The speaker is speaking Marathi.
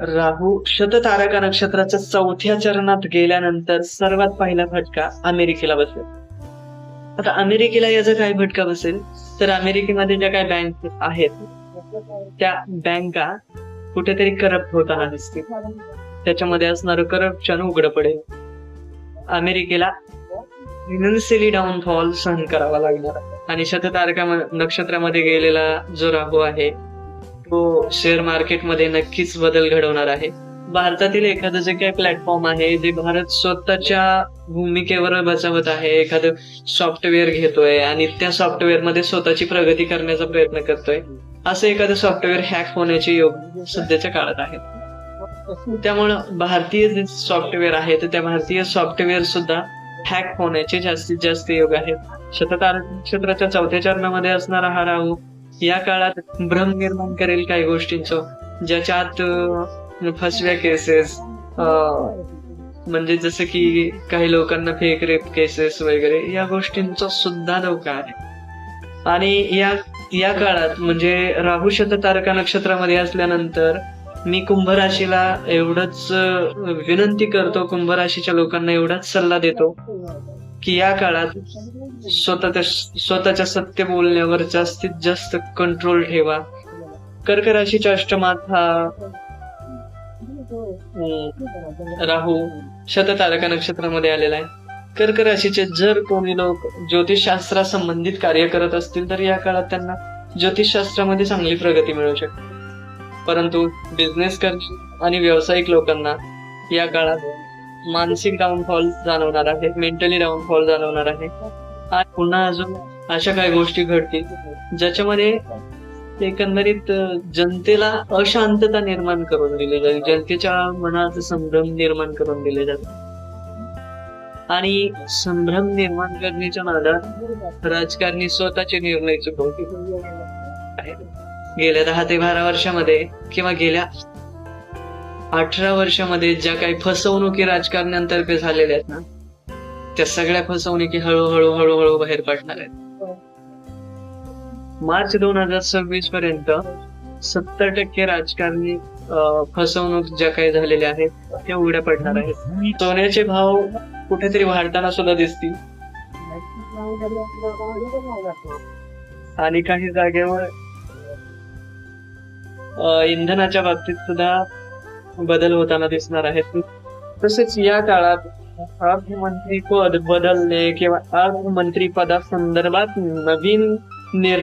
राहू शततारका नक्षत्राच्या चौथ्या चरणात गेल्यानंतर सर्वात पहिला फटका अमेरिकेला बसेल. आता अमेरिकेला याचा काय फटका बसेल? तर अमेरिकेमध्ये ज्या काही बँक आहेत त्या बँका कुठेतरी करप्ट होताना दिसतील त्याच्यामध्ये असणारं करप्शन उघड पडेल. अमेरिकेला फिनन्शियली डाऊनफॉल सहन करावा लागणार. आणि शततारका नक्षत्रामध्ये गेलेला जो राहू आहे तो शेअर मार्केटमध्ये नक्कीच बदल घडवणार आहे. भारतातील एखादं जे काही प्लॅटफॉर्म आहे जे भारत स्वतःच्या भूमिकेवर बचावत आहे एखादं सॉफ्टवेअर घेतोय आणि त्या सॉफ्टवेअरमध्ये स्वतःची प्रगती करण्याचा प्रयत्न करतोय असं एखादं सॉफ्टवेअर हॅक होण्याचे योग सध्याच्या काळात आहेत त्यामुळं भारतीय जे सॉफ्टवेअर आहे तर त्या भारतीय सॉफ्टवेअर सुद्धा हॅक होण्याचे जास्तीत जास्त योग आहेत. शततार क्षेत्राच्या चौथ्या चरणामध्ये असणारा हा राहू या काळात भ्रम निर्माण करेल काही गोष्टींचं. ज्याच्यात फसव्या केसेस म्हणजे जसं की काही लोकांना फेक रेप केसेस वगैरे या गोष्टींचा सुद्धा धोका आहे. आणि या या काळात म्हणजे राहू शततारका नक्षत्रामध्ये असल्यानंतर मी कुंभ राशीला एवढंच विनंती करतो कुंभ राशीच्या लोकांना एवढाच सल्ला देतो. की या काळात स्वतःच्या स्वतःच्या सत्य बोलण्यावर जास्तीत जास्त कंट्रोल ठेवा. कर्क राशीच्या अष्टमात हा राहू शततारका नक्षत्रामध्ये आलेला आहे. कर्क राशीचे जर कोणी लोक ज्योतिषशास्त्रा संबंधित कार्य करत असतील तर या काळात त्यांना ज्योतिषशास्त्रामध्ये चांगली प्रगती मिळू शकते. परंतु बिझनेस कर आणि व्यावसायिक लोकांना या काळात मानसिक डाऊनफॉल जाणवणार आहे मेंटली डाऊनफॉल जाणवणार आहे. आणि पुन्हा अजून अशा काही गोष्टी घडतील ज्याच्यामध्ये एकंदरीत जनतेला अशांतता निर्माण करून दिली जाईल जनतेच्या मनात संभ्रम निर्माण करून दिले जाते आणि संभ्रम निर्माण करण्याच्या नादात राजकारणी स्वतःचे निर्णय चुकवतील. गेल्या दहा ते बारा वर्षामध्ये किंवा गेल्या अठरा वर्षामध्ये ज्या काही फसवणुकी राजकारण्यांतर्फे झालेल्या आहेत ना त्या सगळ्या फसवणुकी हळूहळू हळूहळू बाहेर पडणार आहेत. मार्च दोन हजार सव्वीस पर्यंत सत्तर टक्के राजकारणी फसवणूक ज्या काही झालेल्या आहेत त्या उघड्या पडणार आहेत. सोन्याचे भाव कुठेतरी वाढताना सुद्धा दिसतील. आणि काही जागेवर इंधनाच्या बाबतीत सुद्धा बदल होताना दिसणार आहेत. तसेच या काळात अर्थमंत्री पद बदलणे किंवा अर्थमंत्री पदासंदर्भात नवीन निर्णय